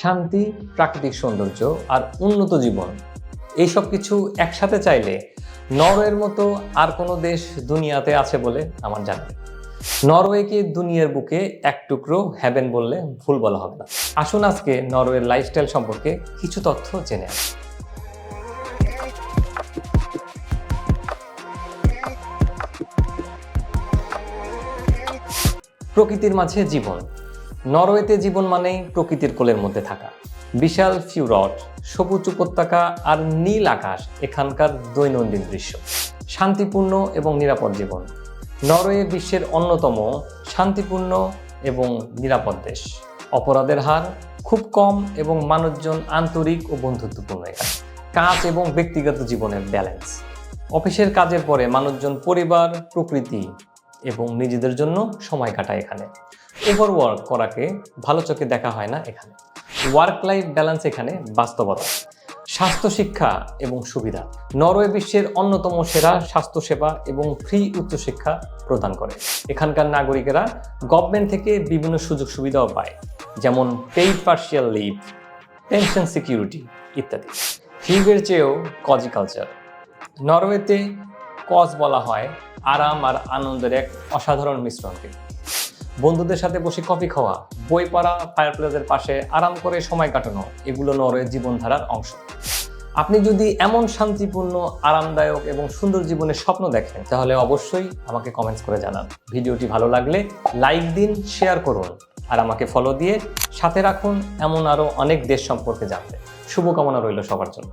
শান্তি, প্রাকৃতিক সৌন্দর্য আর উন্নত জীবন। এইসব কিছু একসাথে চাইলে নরওয়ের মতো আর কোনো দেশ দুনিয়াতে আছে বলে আমার জানা নরওয়েকে দুনিয়ার বুকে এক টুকরো হ্যাভেন বললে ভুল বলা হবে না। আসুন আজকে নরওয়ের লাইফস্টাইল সম্পর্কে কিছু তথ্য জেনে আসি। প্রকৃতির মাঝে জীবন। নরওয়েতে জীবন মানেই প্রকৃতির কোলের মধ্যে থাকা। বিশাল ফিউরট সবুজ উপত্যকা আর নীল আকাশ এখানকার দৈনন্দিন দৃশ্য। শান্তিপূর্ণ এবং নিরাপদ জীবন। নরওয়ে বিশ্বের অন্যতম শান্তিপূর্ণ এবং নিরাপদ দেশ। অপরাধের হার খুব কম এবং মানুষজন আন্তরিক ও বন্ধুত্বপূর্ণ এখানে। কাজ এবং ব্যক্তিগত জীবনের ব্যালেন্স। অফিসের কাজের পরে মানুষজন পরিবার, প্রকৃতি এবং নিজেদের জন্য সময় কাটায় এখানে। ওভারওয়ার্ক করাকে ভালো চোখে দেখা হয় না এখানে। ওয়ার্ক লাইফ ব্যালেন্স এখানে বাস্তবতা। স্বাস্থ্য, শিক্ষা এবং সুবিধা। নরওয়ে বিশ্বের অন্যতম সেরা স্বাস্থ্যসেবা এবং ফ্রি উচ্চশিক্ষা প্রদান করে। এখানকার নাগরিকেরা গভর্নমেন্ট থেকে বিভিন্ন সুযোগ সুবিধাও পায়, যেমন paid partial leave pension security ইত্যাদি। হিউগের চেয়েও কজি কালচার নরওয়েতে কজ বলা হয় আরাম আর আনন্দের এক অসাধারণ মিশ্রণকে বন্ধুদের সাথে বসে কফি খাওয়া, বই পড়া ফায়ারপ্লেসের পাশে আরাম করে সময় কাটানো, এগুলো নরওয়ের জীবনধারার অংশ। আপনি যদি এমন শান্তিপূর্ণ, আরামদায়ক এবং সুন্দর জীবনের স্বপ্ন দেখেন, তাহলে অবশ্যই আমাকে কমেন্টস করে জানান। ভিডিওটি ভালো লাগলে লাইক দিন শেয়ার করুন, আর আমাকে ফলো দিয়ে সাথে রাখুন এমন আরও অনেক দেশ সম্পর্কে জানতে। শুভকামনা রইল সবার জন্য।